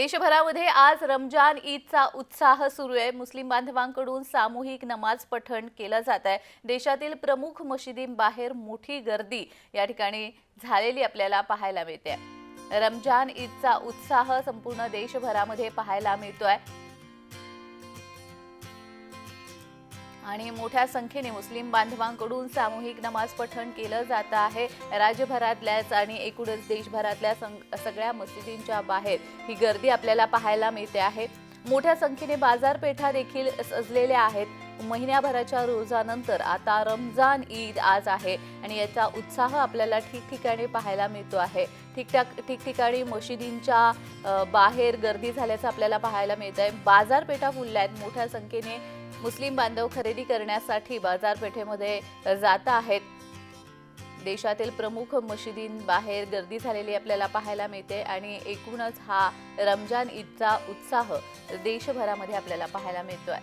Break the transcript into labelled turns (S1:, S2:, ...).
S1: देशभरामध्ये आज रमजान ईदचा उत्साह सुरू आहे. मुस्लिम बांधवांकडून सामूहिक नमाज पठण केलं जात आहे. देशातील प्रमुख मशिदींबाहेर मोठी गर्दी या ठिकाणी झालेली आपल्याला पाहायला मिळते. रमजान ईदचा उत्साह संपूर्ण देशभरामध्ये पाहायला मिळतोय. आणि मोठ्या संख्येने मुस्लिम बांधवांकडून सामूहिक नमाज पठण केलं जात आहे. राज्यभरातल्याच आणि एकूणच देशभरातल्या सं- सगळ्या मशिदींच्या बाहेर ही गर्दी आपल्याला पाहायला मिळते आहे. मोठ्या संख्येने बाजारपेठा देखील सजलेल्या आहेत. महिन्याभराच्या रोजानंतर आता रमजान ईद आज आहे आणि याचा उत्साह आपल्याला ठिकठिकाणी पाहायला मिळतो आहे. ठिकठाक ठिकठिकाणी मशिदींच्या बाहेर गर्दी झाल्याचं आपल्याला पाहायला मिळत आहे बाजारपेठा फुलल्या आहेत. मोठ्या संख्येने मुस्लिम बांधव खरेदी करण्यासाठी बाजारपेठेमध्ये जात आहेत. देशातील प्रमुख मशिदींबाहेर गर्दी झालेली आपल्याला पाहायला मिळते आणि एकूणच हा रमजान ईदचा उत्साह देशभरामध्ये आपल्याला पाहायला मिळतोय.